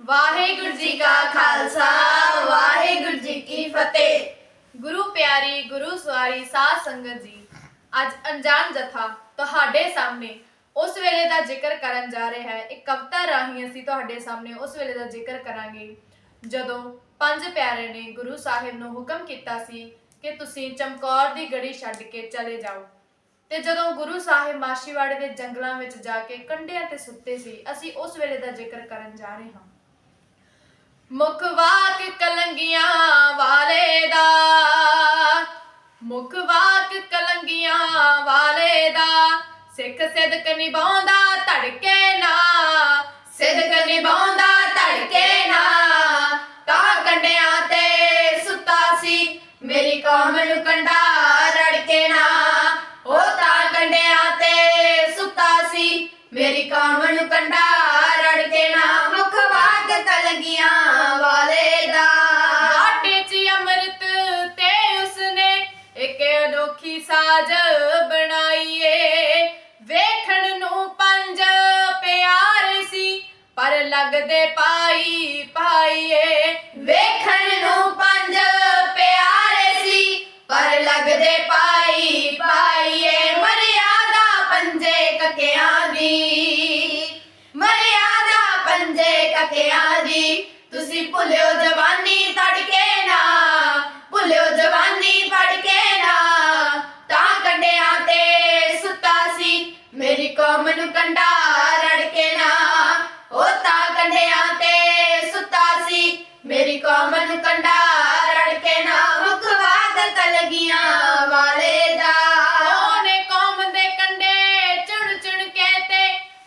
ਵਾਹਿਗੁਰੂ ਜੀ ਕਾ ਖਾਲਸਾ, ਵਾਹਿਗੁਰੂ ਜੀ ਕੀ ਫਤਿਹ। ਗੁਰੂ ਪਿਆਰੀ, ਗੁਰੂ ਸਵਾਰੀ, ਸਾਧ ਸੰਗਤ ਜੀ, ਅੱਜ ਅਣਜਾਣ ਜਥਾ ਤੁਹਾਡੇ ਸਾਹਮਣੇ ਉਸ ਵੇਲੇ ਦਾ ਜ਼ਿਕਰ ਕਰਨ ਜਾ ਰਿਹਾ ਹੈ। ਇੱਕ ਕਵਿਤਾ ਰਾਹੀਂ ਅਸੀਂ ਤੁਹਾਡੇ ਸਾਹਮਣੇ ਉਸ ਵੇਲੇ ਦਾ ਜ਼ਿਕਰ ਕਰਾਂਗੇ। ਜਦੋਂ ਪੰਜ ਪਿਆਰੇ ਨੇ ਗੁਰੂ ਸਾਹਿਬ ਨੂੰ ਹੁਕਮ ਕੀਤਾ ਸੀ ਕਿ ਤੁਸੀਂ ਚਮਕੌਰ ਦੀ ਗੜੀ ਛੱਡ ਕੇ ਚਲੇ ਜਾਓ। ਤੇ ਜਦੋਂ ਗੁਰੂ ਸਾਹਿਬ ਮਾਸ਼ੀਵਾੜੇ ਦੇ ਜੰਗਲਾਂ ਵਿੱਚ ਜਾ ਕੇ ਕੰਢਿਆਂ ਤੇ ਸੁੱਤੇ ਸੀ, ਅਸੀਂ ਉਸ ਵੇਲੇ ਦਾ ਜ਼ਿਕਰ ਕਰਨ ਜਾ ਰਹੇ ਹਾਂ। ਮੁਖ ਵਾਕ ਕਲੰਗੀਆਂ ਵਾਲੇ ਦਾ। ਮੁਖ ਵਾਕ ਕਲੰਗੀਆਂ ਵਾਲੇ ਦਾ। ਸਿੱਖ ਸਿਦਕ ਨਿਭਾਉਂਦਾ ਧੜਕੇ ਨਾ। ਸਿਦਕ ਨਿਭਾਉਂਦਾ ਧੜਕੇ ਨਾ। ਤਾਂ ਕੰਡਿਆਂ ਤੇ ਸੁੱਤਾ ਸੀ, ਮੇਰੀ ਕੌਮ ਨੂੰ ਕੰਡਾ ਰੜਕੇ ਨਾ। ਉਹ ਤਾਂ ਕੰਡਿਆਂ ਤੇ ਸੁੱਤਾ ਸੀ, ਮੇਰੀ ਕੌਮ ਅਨੋਖੀ ਬਣਾਈਏ। ਵੇਖਣ ਨੂੰ ਪੰਜ ਪਿਆਰੇ ਸੀ, ਪਰ ਲੱਗਦੇ ਪਾਈ ਪਾਈਏ। ਵੇਖਣ ਨੂੰ ਪੰਜ ਪਿਆਰੇ ਸੀ, ਪਰ ਲੱਗਦੇ ਪਾਈ ਪਾਈਏ। ਮਰਿਆਦਾ ਪੰਜੇ ਕਕਿਆਂ ਦੀ। ਮਰਿਆਦਾ ਪੰਜੇ ਕਕਿਆਂ ਦੀ। ਤੁਸੀਂ ਭੁੱਲਿਓ ਕੰਡਾ ਰੜਕੇ ਨਾ ਉਹ ਤਾਂ ਕੰਡਿਆਂ ਤੇ ਸੁੱਤਾ ਸੀ। ਮੇਰੀ ਕੌਮ ਨੂੰ ਕੰਡਾ ਰੜਕੇ ਨਾ ਮੁਖ ਕਲਗੀਆਂ ਵਾਲੇ ਦਾ। ਉਹਨੇ ਕੌਮ ਦੇ ਕੰਡੇ ਚੁਣ ਚੁਣ ਕੇ ਤੇ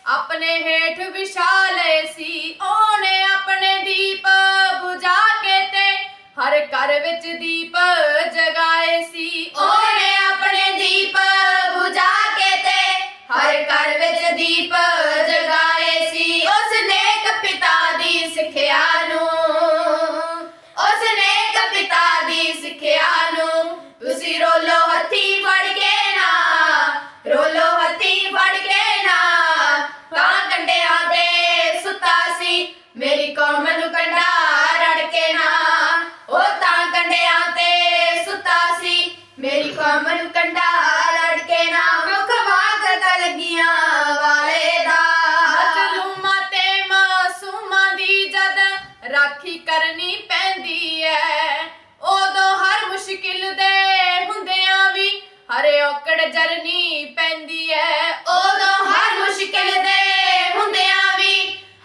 ਆਪਣੇ ਹੇਠ ਵਿਛਾ ਲਏ ਸੀ। ਉਹਨੇ ਆਪਣੇ ਦੀਪ ਬੁਝਾ ਕੇ ਤੇ ਹਰ ਘਰ ਵਿੱਚ ਦੀਪ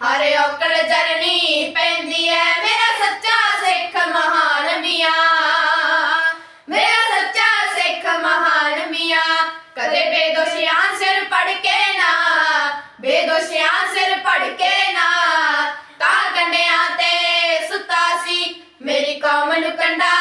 ਹਰ ਔਕੜ ਜਰਨੀ ਪੈਂਦੀ ਐ। ਮੇਰਾ ਸੱਚਾ ਸਿੱਖ ਮਹਾਨ ਮੀਆਂ। ਮੇਰਾ ਸੱਚਾ ਸਿੱਖ ਮਹਾਨ ਮੀਆਂ। ਕਦੇ ਬੇਦੋਸ਼ੀਆਂ ਸਿਰ ਪੜ ਕੇ ਨਾ, ਬੇਦੋਸ਼ੀਆਂ ਸਿਰ ਪੜ ਕੇ ਨਾ। ਤਾਂ ਕੰਡਿਆਂ ਤੇ ਸੁੱਤਾ ਸੀ, ਮੇਰੀ ਕੌਮ ਨੂੰ ਕੰਡਾ